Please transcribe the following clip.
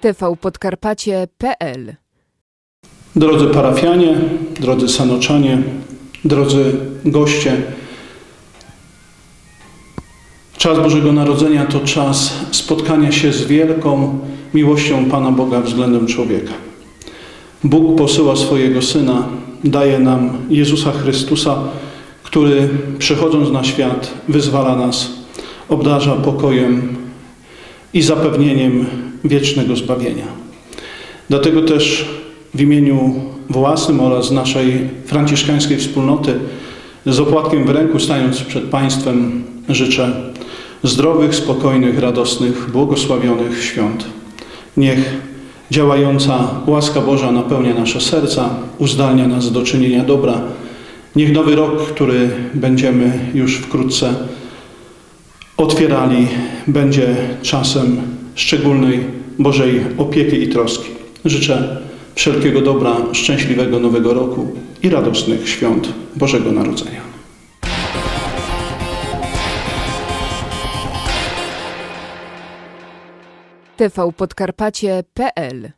tvpodkarpacie.pl Drodzy parafianie, drodzy sanoczanie, drodzy goście, czas Bożego Narodzenia to czas spotkania się z wielką miłością Pana Boga względem człowieka. Bóg posyła swojego Syna, daje nam Jezusa Chrystusa, który przychodząc na świat wyzwala nas, obdarza pokojem i zapewnieniem wiecznego zbawienia. Dlatego też w imieniu własnym oraz naszej franciszkańskiej wspólnoty z opłatkiem w ręku stając przed Państwem życzę zdrowych, spokojnych, radosnych, błogosławionych świąt. Niech działająca łaska Boża napełnia nasze serca, uzdalnia nas do czynienia dobra. Niech nowy rok, który będziemy już wkrótce otwierali, będzie czasem szczególnej Bożej opieki i troski. Życzę wszelkiego dobra, szczęśliwego nowego roku i radosnych świąt Bożego Narodzenia. tvpodkarpacie.pl